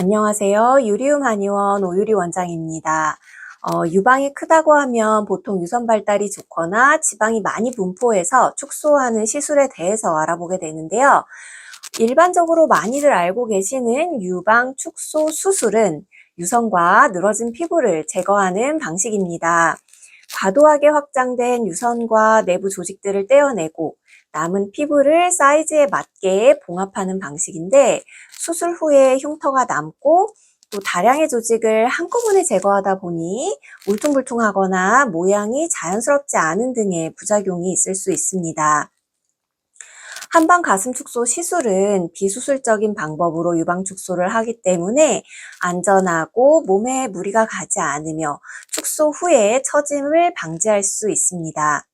안녕하세요. 유리움 한의원 오유리 원장입니다. 어, 유방이 크다고 하면 보통 유선 발달이 좋거나 지방이 많이 분포해서 축소하는 시술에 대해서 알아보게 되는데요. 일반적으로 많이들 알고 계시는 유방 축소 수술은 유선과 늘어진 피부를 제거하는 방식입니다. 과도하게 확장된 유선과 내부 조직들을 떼어내고 남은 피부를 사이즈에 맞게 봉합하는 방식인데 수술 후에 흉터가 남고 또 다량의 조직을 한꺼번에 제거하다 보니 울퉁불퉁하거나 모양이 자연스럽지 않은 등의 부작용이 있을 수 있습니다. 한방 가슴 축소 시술은 비수술적인 방법으로 유방 축소를 하기 때문에 안전하고 몸에 무리가 가지 않으며 축소 후에 처짐을 방지할 수 있습니다.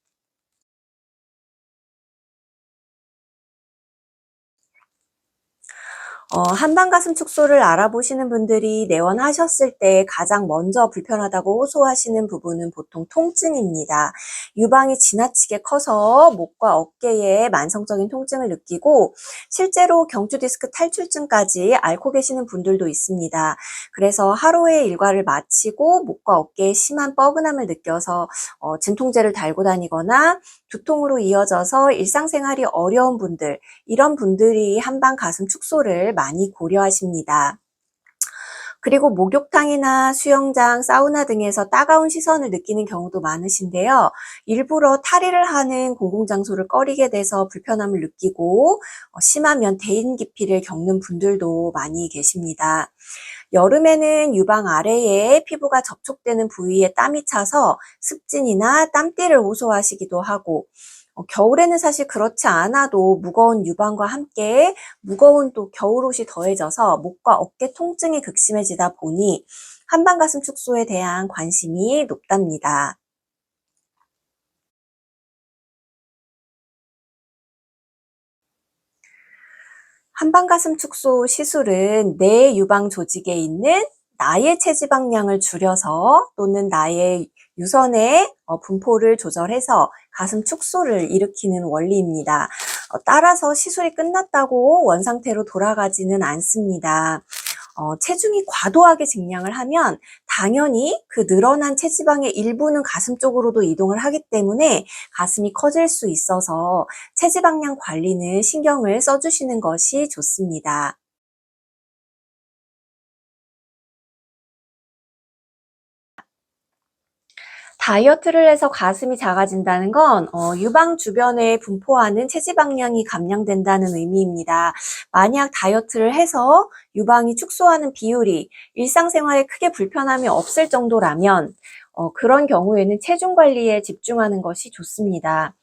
어, 한방 가슴 축소를 알아보시는 분들이 내원하셨을 때 가장 먼저 불편하다고 호소하시는 부분은 보통 통증입니다. 유방이 지나치게 커서 목과 어깨에 만성적인 통증을 느끼고 실제로 경추 디스크 탈출증까지 앓고 계시는 분들도 있습니다. 그래서 하루의 일과를 마치고 목과 어깨에 심한 뻐근함을 느껴서 어, 진통제를 달고 다니거나 두통으로 이어져서 일상생활이 어려운 분들, 이런 분들이 한방 가슴 축소를 많이 고려하십니다. 그리고 목욕탕이나 수영장, 사우나 등에서 따가운 시선을 느끼는 경우도 많으신데요. 일부러 탈의를 하는 공공장소를 꺼리게 돼서 불편함을 느끼고 어, 심하면 대인 기피를 겪는 분들도 많이 계십니다. 여름에는 유방 아래에 피부가 접촉되는 부위에 땀이 차서 습진이나 땀띠를 호소하시기도 하고 어, 겨울에는 사실 그렇지 않아도 무거운 유방과 함께 무거운 또 겨울옷이 더해져서 목과 어깨 통증이 극심해지다 보니 한방 가슴 축소에 대한 관심이 높답니다. 한방 가슴 축소 시술은 내 유방 조직에 있는 나의 체지방량을 줄여서 또는 나의 유선의 어, 분포를 조절해서 가슴 축소를 일으키는 원리입니다. 어, 따라서 시술이 끝났다고 원상태로 돌아가지는 않습니다. 어, 체중이 과도하게 증량을 하면 당연히 그 늘어난 체지방의 일부는 가슴 쪽으로도 이동을 하기 때문에 가슴이 커질 수 있어서 체지방량 관리는 신경을 써주시는 것이 좋습니다. 다이어트를 해서 가슴이 작아진다는 건 어, 유방 주변에 분포하는 체지방량이 감량된다는 의미입니다. 만약 다이어트를 해서 유방이 축소하는 비율이 일상생활에 크게 불편함이 없을 정도라면 어, 그런 경우에는 체중 관리에 집중하는 것이 좋습니다.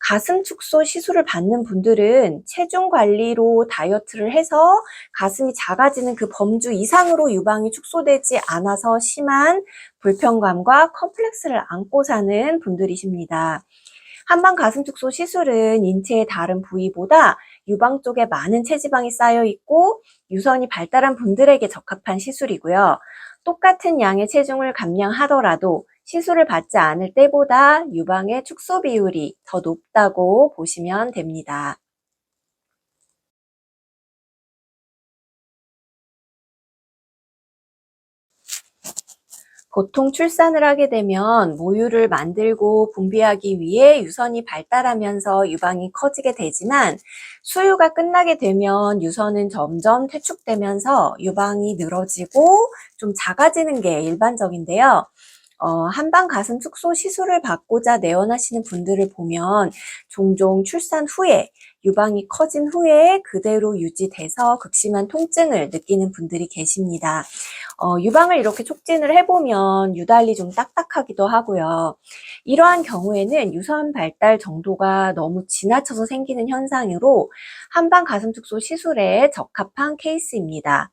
가슴 축소 시술을 받는 분들은 체중 관리로 다이어트를 해서 가슴이 작아지는 그 범주 이상으로 유방이 축소되지 않아서 심한 불편감과 컴플렉스를 안고 사는 분들이십니다. 한방 가슴 축소 시술은 인체의 다른 부위보다 유방 쪽에 많은 체지방이 쌓여 있고 유선이 발달한 분들에게 적합한 시술이고요. 똑같은 양의 체중을 감량하더라도 시술을 받지 않을 때보다 유방의 축소 비율이 더 높다고 보시면 됩니다. 보통 출산을 하게 되면 모유를 만들고 분비하기 위해 유선이 발달하면서 유방이 커지게 되지만 수유가 끝나게 되면 유선은 점점 퇴축되면서 유방이 늘어지고 좀 작아지는 게 일반적인데요. 어, 한방 가슴 축소 시술을 받고자 내원하시는 분들을 보면 종종 출산 후에 유방이 커진 후에 그대로 유지돼서 극심한 통증을 느끼는 분들이 계십니다. 어, 유방을 이렇게 촉진을 해보면 유달리 좀 딱딱하기도 하고요. 이러한 경우에는 유선 발달 정도가 너무 지나쳐서 생기는 현상으로 한방 가슴 축소 시술에 적합한 케이스입니다.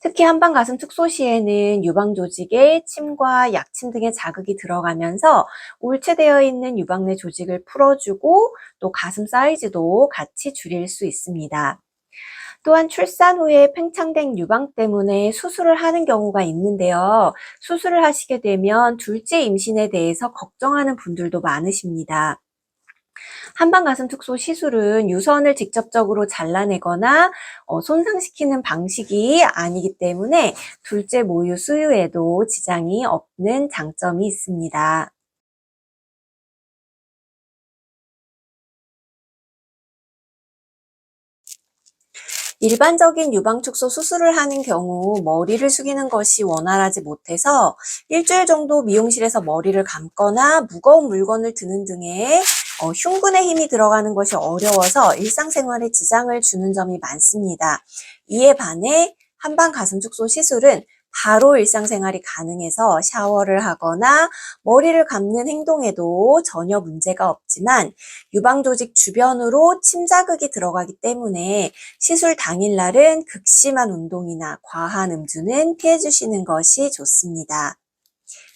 특히 한방 가슴 축소 시에는 유방 조직에 침과 약침 등의 자극이 들어가면서 울체되어 있는 유방 내 조직을 풀어주고 또 가슴 사이즈도 같이 줄일 수 있습니다. 또한 출산 후에 팽창된 유방 때문에 수술을 하는 경우가 있는데요. 수술을 하시게 되면 둘째 임신에 대해서 걱정하는 분들도 많으십니다. 한방 가슴 축소 시술은 유선을 직접적으로 잘라내거나 어, 손상시키는 방식이 아니기 때문에 둘째 모유 수유에도 지장이 없는 장점이 있습니다. 일반적인 유방축소 수술을 하는 경우 머리를 숙이는 것이 원활하지 못해서 일주일 정도 미용실에서 머리를 감거나 무거운 물건을 드는 등의 어, 흉근에 힘이 들어가는 것이 어려워서 일상생활에 지장을 주는 점이 많습니다. 이에 반해 한방 가슴 축소 시술은 바로 일상생활이 가능해서 샤워를 하거나 머리를 감는 행동에도 전혀 문제가 없지만 유방조직 주변으로 침자극이 들어가기 때문에 시술 당일날은 극심한 운동이나 과한 음주는 피해 주시는 것이 좋습니다.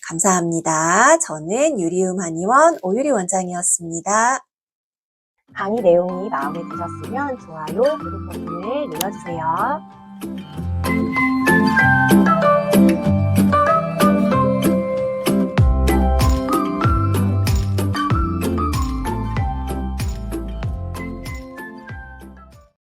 감사합니다. 저는 유리음 한의원 오유리 원장이었습니다. 강의 내용이 마음에 드셨으면 좋아요, 구독 버튼을 눌러주세요.